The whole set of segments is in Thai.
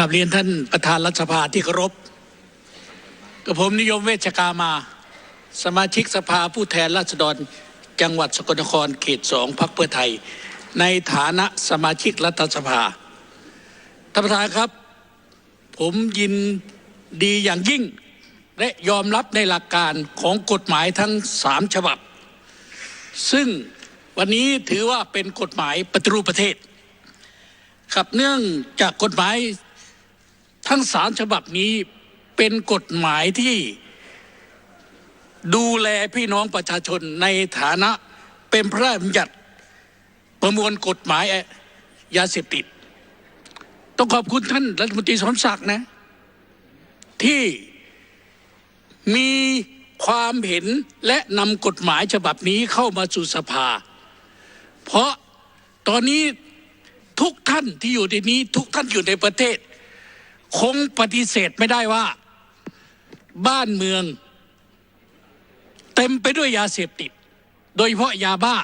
กราบเรียนท่านประธานรัฐสภาที่เคารพกับผมนิยมเวชกามา สมาชิกสภาผู้แทนราษฎรจังหวัดสกลนครเขตสองพักเพื่อไทย ในฐานะสมาชิกรัฐสภาท่านประธานครับ ผมยินดีอย่างยิ่ง และยอมรับในหลักการของกฎหมายทั้งสามฉบับ ซึ่งวันนี้ถือว่าเป็นกฎหมายปฏิรูปประเทศครับเนื่องจากกฎหมาย ทั้งสามฉบับนี้เป็นกฎหมายที่ดูแลพี่น้องประชาชนในฐานะเป็นพระราชบัญญัติประมวลกฎหมายยาเสพติด ต้องขอบคุณท่านรัฐมนตรีสมศักดิ์นะ ที่มีความเห็นและนำกฎหมายฉบับนี้เข้ามาสู่สภา เพราะตอนนี้ทุกท่านที่อยู่ในนี้ทุกท่านอยู่ในประเทศ คงปฏิเสธไม่ได้ว่า บ้านเมือง เต็มไปด้วยยาเสพติด โดยเฉพาะยาบ้า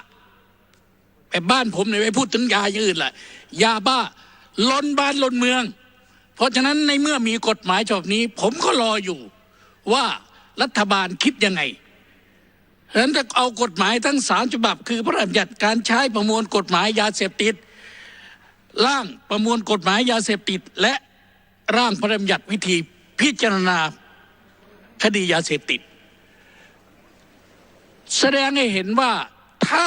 แต่บ้านผมเนี่ยไม่พูดถึงยาอย่างอื่นละยาบ้าล้นบ้านล้นเมือง เพราะฉะนั้นในเมื่อมีกฎหมายฉบับนี้ ผมก็รออยู่ว่ารัฐบาลคิดยังไงฉะนั้นจะเอากฎหมายทั้งสามฉบับ คือพระราชบัญญัติการใช้ประมวลกฎหมายยาเสพติดร่างประมวลกฎหมายยาเสพติด และ ร่างพระราชบัญญัติวิธีพิจารณาคดียาเสพติด แสดงให้เห็นว่าถ้า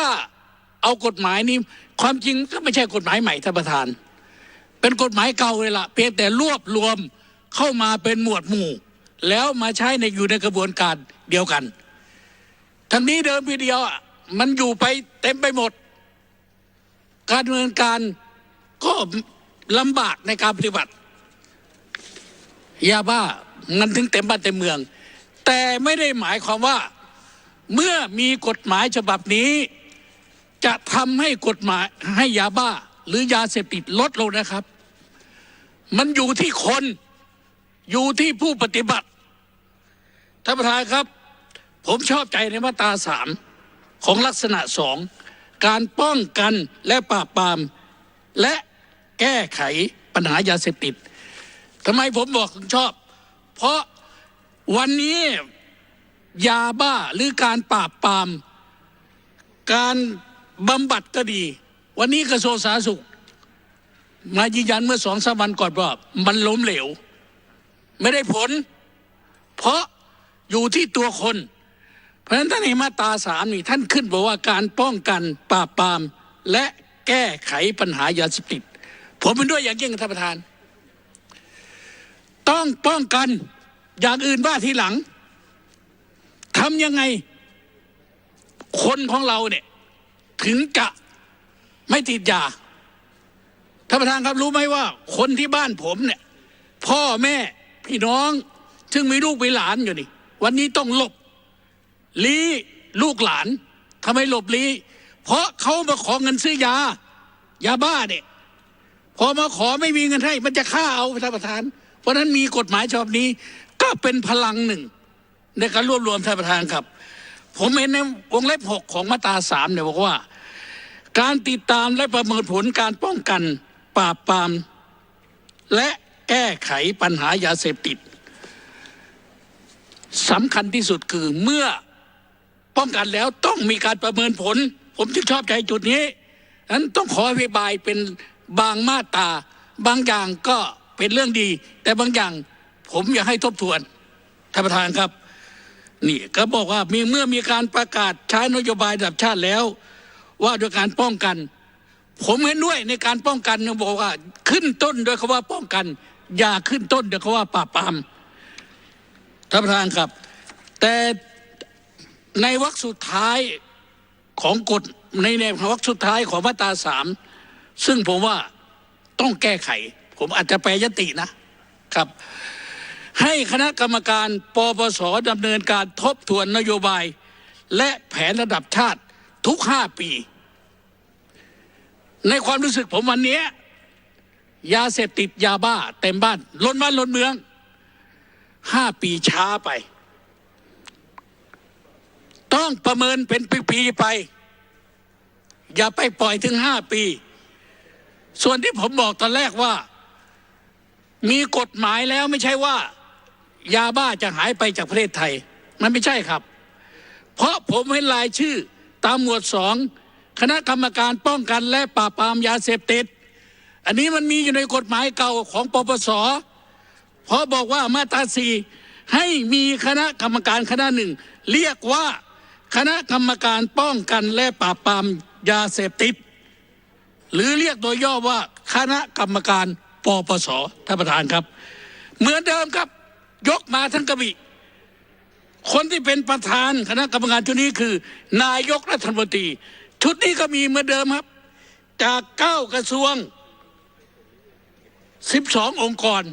เอากฎหมายนี้ความจริงก็ไม่ใช่กฎหมายใหม่ท่านประธาน เป็นกฎหมายเก่าเลยละเพียงแต่รวบรวมเข้ามาเป็นหมวดหมู่ แล้วมาใช้ในอยู่ในกระบวนการเดียวกันทั้งนี้เดิมทีเดียวมันอยู่ไปเต็มไปหมด การดำเนินการก็ลำบากในการปฏิบัติ ยาบ้ามันถึงเต็มบ้านเต็มเมือง แต่ไม่ได้หมายความว่าเมื่อมีกฎหมายฉบับนี้ จะทำให้กฎหมายให้ยาบ้า หรือยาเสพติดลดลงนะครับ มันอยู่ที่คนอยู่ที่ผู้ปฏิบัติท่านประธานครับ ผมชอบใจในมาตราสามของลักษณะสองการป้องกันและปราบปราม และแก้ไขปัญหายาเสพติด ทำไมผมบอกถึงชอบ เพราะวันนี้ยาบ้าหรือการปราบปราม การบำบัดก็ดี วันนี้กระทรวงสาธารณสุข มายืนยันเมื่อสองสามวันก่อนว่ามันล้มเหลว ไม่ได้ผล เพราะอยู่ที่ตัวคน เพราะฉะนั้นท่านในมาตราสามนี่ท่านขึ้นบอกว่าการป้องกันปราบปราม และแก้ไขปัญหายาเสพติด ผมเป็นด้วยอย่างยิ่งท่านประธาน ต้องป้องกันอย่างอื่นว่าทีหลังทำยังไง คนของเราเนี่ย ถึงจะไม่ติดยาท่านประธานครับรู้ไหมว่า คนที่บ้านผมเนี่ย พ่อแม่พี่น้อง ซึ่งมีลูกมีหลานอยู่นี่ วันนี้ต้องหลบลี้ลูกหลานทำไมหลบลี้เพราะเขามาขอเงินซื้อยา ยาบ้าเนี่ยพอมาขอไม่มีเงินให้ มันจะฆ่าเอาท่านประธาน เพราะฉะนั้นมีกฎหมายฉบับนี้ ก็เป็นพลังหนึ่ง ในการรวบรวมท่านประธานครับ ผมเห็นในวงเล็บหกของมาตราสามเนี่ยบอกว่า การติดตามและประเมินผลการป้องกันปราบปราม และแก้ไขปัญหายาเสพติดสำคัญที่สุดคือเมื่อป้องกันแล้วต้องมีการประเมินผล ผมจึงชอบใจจุดนี้นั้นต้องขออภิบายเป็นบางมาตราบางอย่างก็ เป็นเรื่องดี แต่บางอย่างผมอยากให้ทบทวนท่านประธานครับ นี่ก็บอกว่ามีเมื่อมีการประกาศใช้นโยบายระดับชาติแล้ว ว่าด้วยการป้องกัน ผมเห็นด้วยในการป้องกันนะบอกว่า ขึ้นต้นด้วยคำว่าป้องกัน อย่าขึ้นต้นด้วยคำว่าปราบปรามท่านประธานครับ แต่ในวรรคสุดท้ายของกฎในในวรรคสุดท้ายของมาตราสามซึ่งผมว่าต้องแก้ไข ผมอาจจะแปรยตินะครับ ให้คณะกรรมการปปสดำเนินการทบทวนนโยบาย และแผนระดับชาติทุกห้าปี ในความรู้สึกผมวันนี้ยาเสพติดยาบ้าเต็มบ้านล้นบ้านล้นเมืองห้าปีช้าไป ต้องประเมินเป็นปีๆไป อย่าไปปล่อยถึงห้าปี ส่วนที่ผมบอกตอนแรกว่า มีกฎหมายแล้วไม่ใช่ว่า ยาบ้าจะหายไปจากประเทศไทย มันไม่ใช่ครับ เพราะผมเห็นรายชื่อตามหมวดสองคณะกรรมการป้องกันและปราบปรามยาเสพติด อันนี้มันมีอยู่ในกฎหมายเก่าของปปสเพราะบอกว่ามาตราสี่ให้มีคณะกรรมการคณะหนึ่ง เรียกว่าคณะกรรมการป้องกันและปราบปรามยาเสพติด หรือเรียกโดยย่อว่าคณะกรรมการ ปปสท่านประธานครับ เหมือนเดิมครับ ยกมาทั้งกระบี่คนที่เป็นประธานคณะกรรมการชุดนี้คือ นายกรัฐมนตรี ชุดนี้ก็มีเหมือนเดิมครับ จากเก้ากระทรวงสิบสององค์กร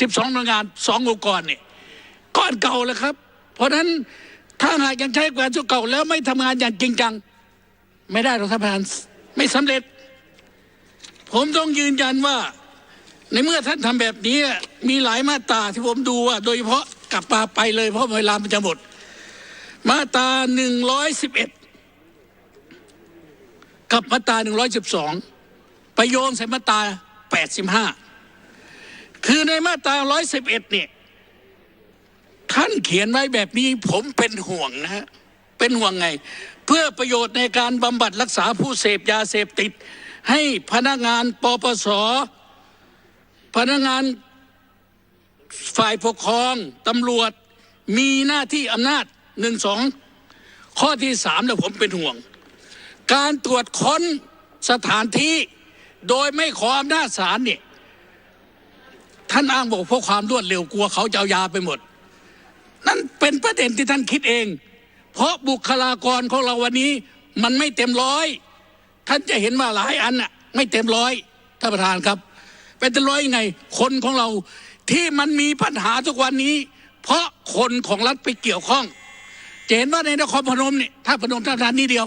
สิบสองหน่วยงานสององค์กรเนี่ยก้อนเก่าแล้วครับ เพราะฉะนั้นถ้าหากยังใช้แหวนชุดเก่าแล้วไม่ทำงานอย่างจริงจัง ไม่ได้หรอกท่านประธานไม่สำเร็จ ผมต้องยืนยันว่า ในเมื่อท่านทำแบบนี้มีหลายมาตราที่ผมดูว่า โดยเฉพาะกลับมาไปเลยเพราะเวลามันจะหมด มาตราหนึ่งร้อยสิบเอ็ดกับมาตราหนึ่งร้อยสิบสองไปโยงใส่มาตราแปดสิบห้าคือในมาตราร้อยสิบเอ็ดเนี่ยท่านเขียนไว้แบบนี้ผมเป็นห่วงนะฮะเป็นห่วงไง เพื่อประโยชน์ในการบำบัดรักษาผู้เสพยาเสพติด ให้พนักงานปปส พนักงานฝ่ายปกครองตำรวจมีหน้าที่อำนาจหนึ่งสองข้อที่สามแล้วผมเป็นห่วง การตรวจค้นสถานที่โดยไม่ขออำนาจศาลเนี่ยท่านอ้างบอกเพราะความรวดเร็วกลัวเขาจะเอายาไปหมด นั่นเป็นประเด็นที่ท่านคิดเอง เพราะบุคลากรของเราวันนี้มันไม่เต็มร้อย ท่านจะเห็นว่าหลายอันน่ะ ไม่เต็มร้อยท่านประธานครับเป็นเต็มร้อยยังไง คนของเราที่มันมีปัญหาทุกวันนี้ เพราะคนของรัฐไปเกี่ยวข้องเห็นว่าในนครพนมเนี่ยถ้าพนมท่านประธานนี้เดียว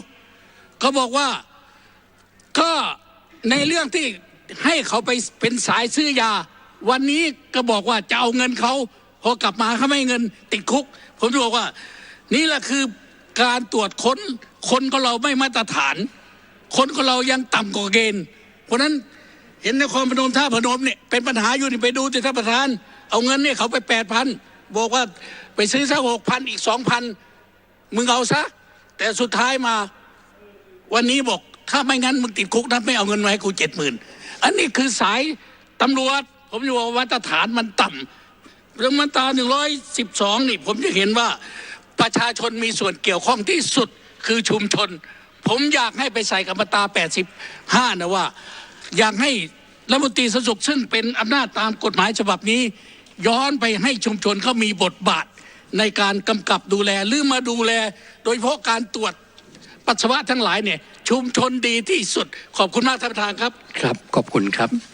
ก็บอกว่าก็ในเรื่องที่ให้เขาไปเป็นสายซื้อยา วันนี้ก็บอกว่าจะเอาเงินเขาพอกลับมาเขาไม่เงินติดคุก ผมบอกว่า นี่แหละคือการตรวจค้นคนของเราไม่มาตรฐาน คนของเรายังต่ำกว่าเกณฑ์ เพราะนั้นเห็นนครพนมท่าพนมเนี่ยเป็นปัญหาอยู่นี่ไปดูที่ท่านประธาน เอาเงินเนี่ยเขาไปแปดพันบอกว่าไปซื้อสักหกพันอีกสองพันมึงเอาซะ แต่สุดท้ายมาวันนี้บอกถ้าไม่งั้นมึงติดคุกนะไม่เอาเงินมาให้กูเจ็ดหมื่นอันนี้คือสายตำรวจ ผมจะบอกว่ามาตรฐานมันต่ำเรื่องมาตราหนึ่งร้อยสิบสองนี่ผมจะเห็นว่าประชาชนมีส่วนเกี่ยวข้องที่สุดคือชุมชน ผมอยากให้ไปใส่กับมาตรา85 นะว่า อยากให้รัฐมนตรีสาธารณสุขซึ่งเป็นอำนาจตามกฎหมายฉบับนี้ ย้อนไปให้ชุมชนเขามีบทบาทในการกำกับดูแลหรือมาดูแล โดยเฉพาะการตรวจปัสสาวะทั้งหลายเนี่ยชุมชนดีที่สุดขอบคุณมากท่านประธานครับ ครับขอบคุณครับ